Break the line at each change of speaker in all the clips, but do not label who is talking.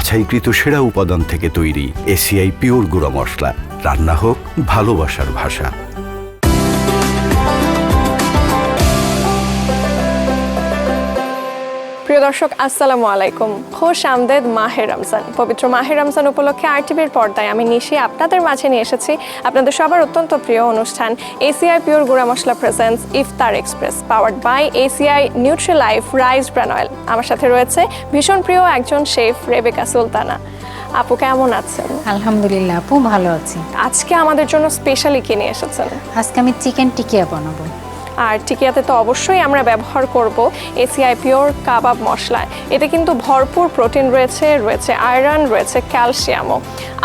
বাছাইকৃত সেরা উপাদান থেকে তৈরি এসিআই পিওর গুঁড়া মশলা। রান্না হোক ভালোবাসার ভাষা।
দর্শক আসসালামু আলাইকুম। খোশ আমদেদ মাহের রমজান। পবিত্র মাহের রমজান উপলক্ষে আরটিভির পর্দায় আমি নিশি আপনাদের মাঝে নিয়ে এসেছি আপনাদের সবার অত্যন্ত প্রিয় অনুষ্ঠান এসিআই পিওর গুঁড়া মশলা presence iftar express powered by ACI Nutrilife rice bran oil আমার সাথে রয়েছে ভীষণ প্রিয় একজন শেফ রেবেকা সুলতানা। আপু কেমন আছেন?
আলহামদুলিল্লাহ আপু ভালো আছি।
আজকে আমাদের জন্য স্পেশালি কিনে এসেছেন?
আজকে আমি চিকেন টিকিয়া বানাবো।
আর টিকিয়াতে তো অবশ্যই আমরা ব্যবহার করব এসিআই পিওর কাবাব মশলা। এতে কিন্তু ভরপুর প্রোটিন রয়েছে রয়েছে আয়রন রয়েছে ক্যালসিয়ামও।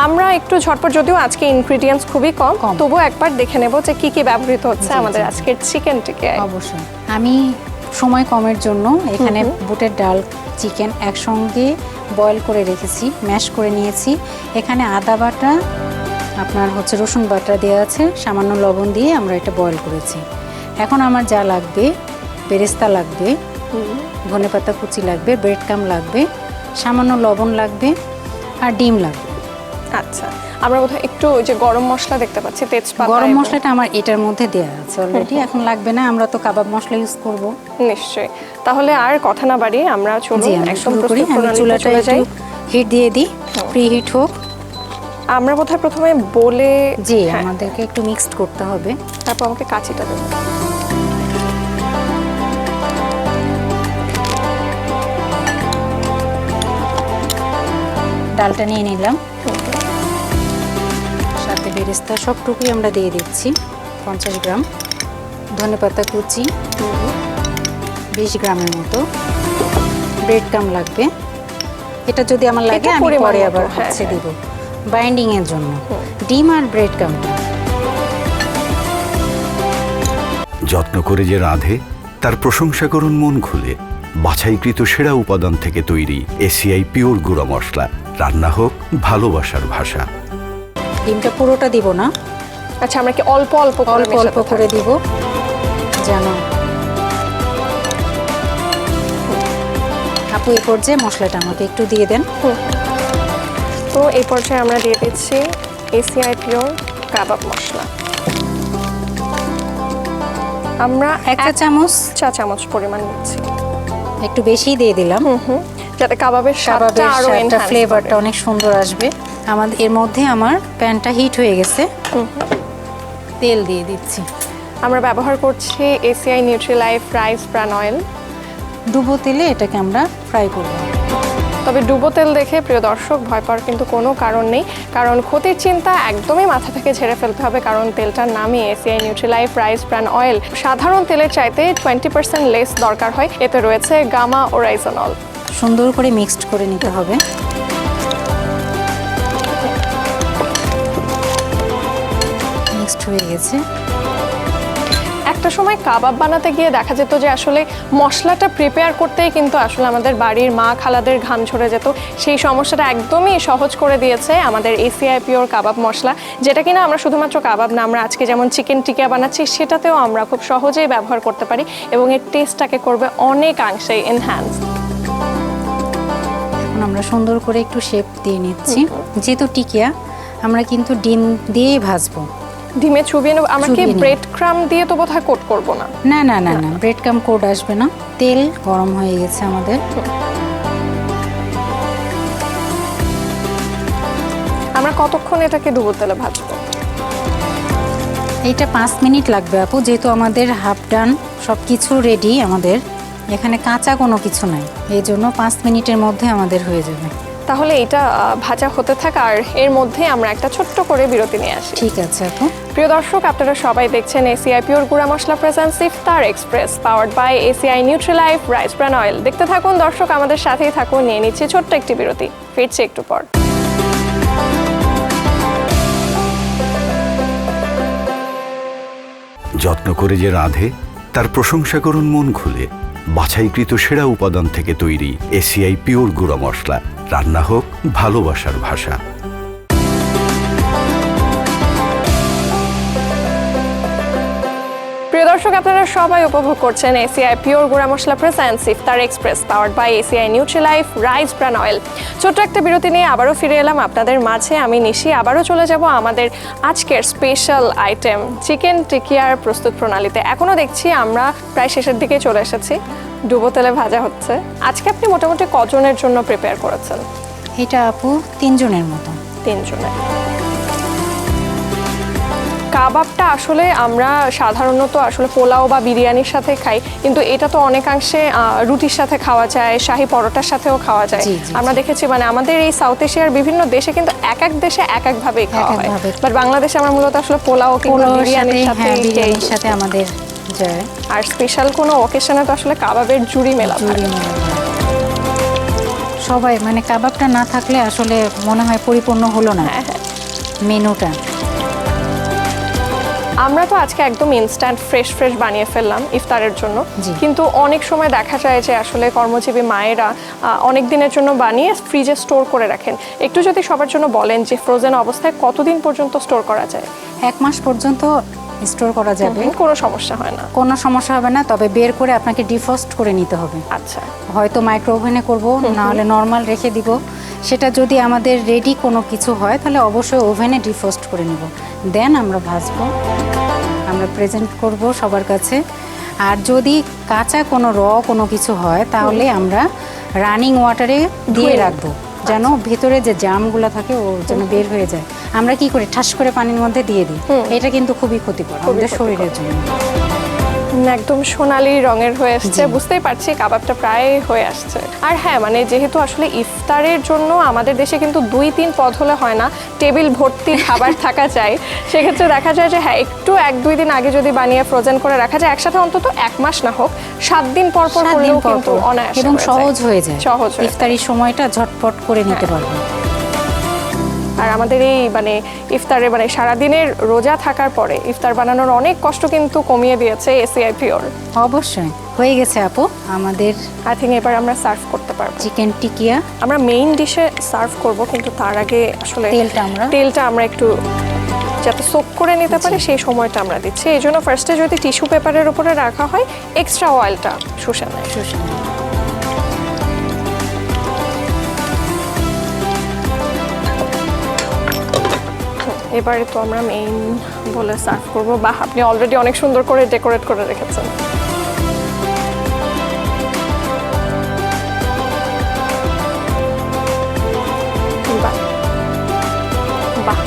আমরা একটু ঝটপট যদিও আজকে ইনগ্রিডিয়েন্টস খুবই কম। তবুও একবার দেখে নেব যে কি কি ব্যবহৃত হচ্ছে আমাদের আজকের চিকেন টিকিয়ায়
অবশ্যই। আমি সময় কমের জন্য এখানে বুটের ডাল চিকেন একসঙ্গে বয়েল করে রেখেছি ম্যাশ করে নিয়েছি। এখানে আদা বাটা আপনার হচ্ছে রসুন বাটা দেওয়া আছে সামান্য লবণ দিয়ে আমরা এটা বয়েল করেছি। এখন আমার যা লাগবে বেরেস্তা লাগবে ধনেপাতা কুচি লাগবে ব্রেড কাম লাগবে সামান্য লবণ লাগবে আর ডিম লাগবে।
আচ্ছা আমরা বোধহয় একটু ওই যে গরম মশলা দেখতে পাচ্ছি তেজপাতা
গরম মশলাটা আমার এটার মধ্যে দেওয়া আছে অলরেডি এখন লাগবে না আমরা তো কাবাব মশলা ইউজ করব।
নিশ্চয়ই। তাহলে আর কথা না বাড়িয়ে আমরা চলুন একদম প্রস্তুত
আমি চুলাটা
যাই।
হিট দিয়ে দিই প্রি হিট হোক।
আমরা বোধহয় প্রথমে বলে
জি
হ্যাঁ,
আমাদেরকে একটু মিক্সড করতে হবে।
তারপর আমাকে কাঁচিটা দেবো।
ডালটা নিয়ে নিলাম। সাথে বেরেস্তা সবটুকুই আমরা দিয়ে দিচ্ছি পঞ্চাশ গ্রাম। ধনেপাতা কুচি বিশ গ্রামের মতো। ব্রেড কাম লাগবে। এটা যদি আমার লাগে আমি পরে আবার
হ্যাঁ,
হচ্ছে
হ্যাঁ।
দিব। বাইন্ডিং এর জন্য। ডিম আর ব্রেড কামটা
যত্ন করে যে রাঁধে তার প্রশংসা করুন মন খুলে। বাছাইকৃত সেরা উপাদান থেকে তৈরি এসিআই পিওর গুঁড়া মশলা। রান্না হোক ভালোবাসার ভাষা।
ডিমটা পুরোটা দিব না।
আচ্ছা আমরা কি অল্প অল্প
অল্প অল্প করে? দিব। যেন আপু এই পর্যায়ে মশলাটা আমাকে একটু দিয়ে দেন।
তো এই পর্যায়ে আমরা দিয়ে দিচ্ছি এসিআই পিওর কাবাব মশলা। আমরা
এক চা চামচ।
চা চামচ পরিমাণ নিচ্ছি।
একটু বেশি দিয়ে দিলাম।
যাতে কাবাবের স্বাদটা আরও
ফ্লেভারটা অনেক সুন্দর আসবে। আমাদের এর মধ্যে আমার প্যানটা হিট হয়ে গেছে। তেল দিয়ে দিচ্ছি।
আমরা ব্যবহার করছি ACI Nutrilife rice bran oil
ডুবো তেলে এটাকে আমরা ফ্রাই করব।
তবে ডুবো তেল দেখে প্রিয় দর্শক, ভয় পাওয়ার কিন্তু কোনো কারণ নেই। কারণ ক্ষতির চিন্তা একদমই মাথা থেকে ছেড়ে ফেলতে হবে, কারণ তেলটার নামই ACI Nutrilife rice bran oil সাধারণ তেলের চাইতে টোয়েন্টি পার্সেন্ট লেস দরকার হয়। এতে রয়েছে গামা ও রাইজনল
সুন্দর করে মিক্সড করে নিতে হবে। মিক্সড হয়ে গেছে।
একটা সময় কাবাব বানাতে গিয়ে দেখা যেত যে আসলে মশলাটা প্রিপেয়ার করতেই কিন্তু আসলে আমাদের বাড়ির মা খালাদের ঘাম ঝরে যেত। সেই সমস্যাটা একদমই সহজ করে দিয়েছে আমাদের এসিআই পিওর কাবাব মশলা যেটা কিনা আমরা শুধুমাত্র কাবাব না আমরা আজকে যেমন চিকেন টিকিয়া বানাচ্ছি সেটাতেও আমরা খুব সহজেই ব্যবহার করতে পারি এবং এর টেস্টটাকে করবে অনেকাংশেই এনহ্যান্স
আমরা সুন্দর করে একটু শেপ দিয়ে নিচ্ছি। যেহেতু টিকিয়া আমরা কিন্তু ডিম দিয়েই ভাজবো।
ডিমে চুবিয়ে নেব। আমরা কি
চুবিয়ে নেব।
ব্রেড ক্রাম দিয়ে তো বোধহয় কোট করব না।
না না না না ব্রেড কাম কোড আসবে না। তেল গরম হয়ে গেছে আমাদের।
আমরা কতক্ষণ এটাকে ডুবো তেলে ভাজবো?
এইটা পাঁচ মিনিট লাগবে আপু যেহেতু আমাদের হাফ ডান সব কিছু রেডি আমাদের। এখানে কাঁচা কোনো কিছু নাই। এই জন্য পাঁচ মিনিটের মধ্যে আমাদের হয়ে যাবে।
তাহলে এটা ভাজা হতে থাক আর এর মধ্যে আমরা একটা ছোট্ট করে বিরতি নিয়ে আসি।
ঠিক আছে আপু।
প্রিয় দর্শক আপনারা সবাই দেখছেন এসিআই পিওর গুঁড়া মশলা presence iftar express powered by ACI Nutrilife rice bran oil দেখতে থাকুন দর্শক আমাদের সাথেই থাকুন নিয়ে নিচ্ছে ছোট্ট একটি বিরতি। ফিরছি একটু পর।
যত্ন করে যে রাঁধে তার প্রশংসা করুন মন খুলে। বাছাইকৃত সেরা উপাদান থেকে তৈরি এসিআই পিওর গুঁড়ো মশলা। রান্না হোক ভালোবাসার ভাষা।
দর্শক আপনারা সবাই উপভোগ করছেন এসিআই পিওর গুড়া মশলা presence iftar express powered by ACI Nutrilife rice bran oil ছোট্ট একটা বিরতি নিয়ে আবারও ফিরে এলাম আপনাদের মাঝে। আমি নিশি আবারও চলে যাব আমাদের আজকের স্পেশাল আইটেম চিকেন টিকিয়ার প্রস্তুত প্রণালীতে। এখনও দেখছি আমরা প্রায় শেষের দিকে চলে এসেছি। ডুবো তেলে ভাজা হচ্ছে। আজকে আপনি মোটামুটি কজনের জন্য প্রিপেয়ার করেছেন?
এটা আপু তিনজনের মতো।
তিনজনের। আসলে আমরা সাধারণত আসলে পোলাও বা বিরিয়ানির সাথে খাই কিন্তু এটা তো অনেকাংশে রুটির সাথে খাওয়া যায় শাহি পরোটার সাথেও খাওয়া যায়। আমরা দেখেছি মানে আমাদের এই সাউথ এশিয়ার বিভিন্ন দেশে কিন্তু এক এক দেশে এক এক ভাবেই খাওয়া হয়। বাট বাংলাদেশে আমরা মূলত আসলে পোলাও কিংবা বিরিয়ানির সাথে
হ্যাঁ বিরিয়ানির সাথে আমাদের যায়।
আর স্পেশাল কোনো ওকেশনে তো আসলে কাবাবের জুড়ি মেলা
জুড়ি মেলা সবাই মানে কাবাবটা না থাকলে আসলে মনে হয় পরিপূর্ণ হলো না।
হ্যাঁ, হ্যাঁ।
মেনুটা।
আমরা তো আজকে একদম ইনস্ট্যান্ট ফ্রেশ ফ্রেশ বানিয়ে ফেললাম ইফতারের জন্য। কিন্তু অনেক সময় দেখা যায় যে আসলে কর্মজীবী মায়েরা অনেক দিনের জন্য বানিয়ে ফ্রিজে স্টোর করে রাখেন। একটু যদি সবার জন্য বলেন যে ফ্রোজেন অবস্থায় কতদিন পর্যন্ত স্টোর করা যায়?
এক মাস পর্যন্ত স্টোর করা যাবে।
কোনো সমস্যা হয় না।
কোনো সমস্যা হবে না তবে বের করে আপনাকে ডিফ্রস্ট করে নিতে হবে।
আচ্ছা।
হয়তো মাইক্রো ওভেনে করব না হলে নর্মাল রেখে দিব। সেটা যদি আমাদের রেডি কোনো কিছু হয় তাহলে অবশ্যই ওভেনে ডিফ্রস্ট করে নেব। দেন আমরা ভাজবো। আমরা প্রেজেন্ট করব সবার কাছে। আর যদি কাঁচা কোনো র কোনো কিছু হয় তাহলে আমরা রানিং ওয়াটারে দিয়ে রাখব যেন ভেতরে যে জামগুলো থাকে ও যেন বের হয়ে যায়। আমরা কি করি? ঠাস করে পানির মধ্যে দিয়ে দিই। এটা কিন্তু খুবই ক্ষতিকর আমাদের শরীরের জন্য।
একদম সোনালি রঙের হয়ে আসছে। বুঝতেই পারছি কাবাবটা প্রায় হয়ে আসছে। আর হ্যাঁ মানে যেহেতু আসলে ইফতারের জন্য আমাদের দেশে কিন্তু দুই তিন পদ হলে হয় না টেবিল ভর্তি খাবার থাকা চাই সেক্ষেত্রে দেখা যায় যে হ্যাঁ একটু এক দুই দিন আগে যদি বানিয়ে ফ্রোজেন করে রাখা যায় একসাথে অন্তত এক মাস না হোক সাত দিন পর পর করলেও কিন্তু। অনায়াসে
এবং সহজ হয়ে যায়।
সহজ হয়ে
ইফতারির সময়টা ঝটপট করে নিতে পারব
আর আমাদের এই মানে ইফতারে মানে সারাদিনের রোজা থাকার পরে ইফতার বানানোর অনেক কষ্ট কিন্তু কমিয়ে দিয়েছে এসিআই পিওর
অবশ্যই। হয়ে গেছে আপু আমাদের
আই থিঙ্ক এবার আমরা সার্ভ করতে পারব।
চিকেন টিকিয়া।
আমরা মেইন ডিশে সার্ভ করব কিন্তু তার আগে আসলে
তেলটা আমরা-
তেলটা আমরা একটু যাতে সোক করে নিতে পারে সেই সময়টা আমরা দিচ্ছি। এই জন্য ফার্স্টে যদি টিস্যু পেপারের উপরে রাখা হয় এক্সট্রা অয়েলটা শুষে নেয়।
শুষে নেব।
এবারে তো আমরা মেইন বলে সার্ভ করব। বা আপনি অলরেডি অনেক সুন্দর করে ডেকোরেট করে রেখেছেন। বাহ বাহ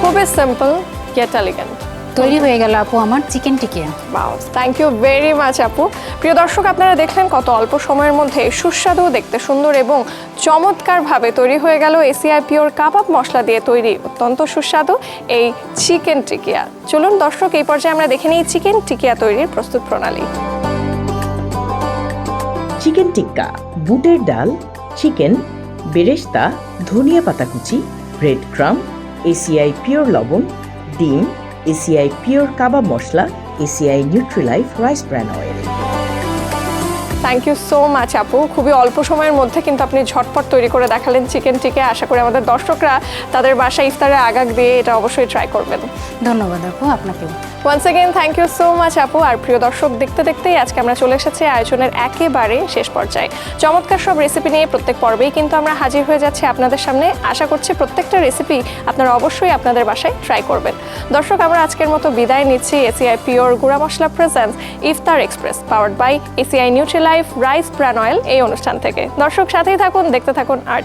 খুবই সিম্পল গেট এলিগেন্ট
তৈরি হয়ে গেল আপু আমার chicken tikia.
Wow thank you very much আপু। প্রিয় দর্শক আপনারা দেখলেন কত অল্প সময়ের মধ্যে সুস্বাদু দেখতে সুন্দর এবং চমৎকারভাবে তৈরি হয়ে গেল এসিআই পিওর কাবাব মশলা দিয়ে তৈরি অত্যন্ত সুস্বাদু এই চিকেন টিকিয়া। চলুন দর্শক এই পর্যায়ে আমরা দেখে নিই চিকেন টিকিয়া তৈরির প্রস্তুত প্রণালী।
চিকেন টিক্কা বুটের ডাল চিকেন বেরেস্তা ধনিয়া পাতা কুচি ব্রেড ক্রাম এসিআই পিওর লবণ ডিম এসিআই পিওর কাবাব মশলা ACI Nutrilife rice bran oil.
Thank you so much আপু। খুবই অল্প সময়ের মধ্যে কিন্তু আপনি ঝটপট তৈরি করে দেখালেন চিকেন টিকে আশা করি আমাদের দর্শকরা তাদের বাসায় ইফতারে আগাগ দিয়ে এটা অবশ্যই ট্রাই করবেন।
ধন্যবাদ আপু। আপনাকেও।
Once again thank you so much আপু। আর প্রিয় দর্শক দেখতে দেখতেই আজকে আমরা চলে এসেছি আয়োজনের একেবারে শেষ পর্যায়ে। চমৎকার সব রেসিপি নিয়ে প্রত্যেক পর্বেই কিন্তু আমরা হাজির হয়ে যাচ্ছি আপনাদের সামনে। আশা করছি প্রত্যেকটা রেসিপি আপনারা অবশ্যই আপনাদের বাসায় ট্রাই করবেন। দর্শক আমরা আজকের মতো বিদায় নিচ্ছি। এসিআই পিওর গুঁড়া মশলা presence iftar express powered by ACI Nutrilife rice bran oil এই অনুষ্ঠান থেকে। দর্শক সাথেই থাকুন দেখতে থাকুন আর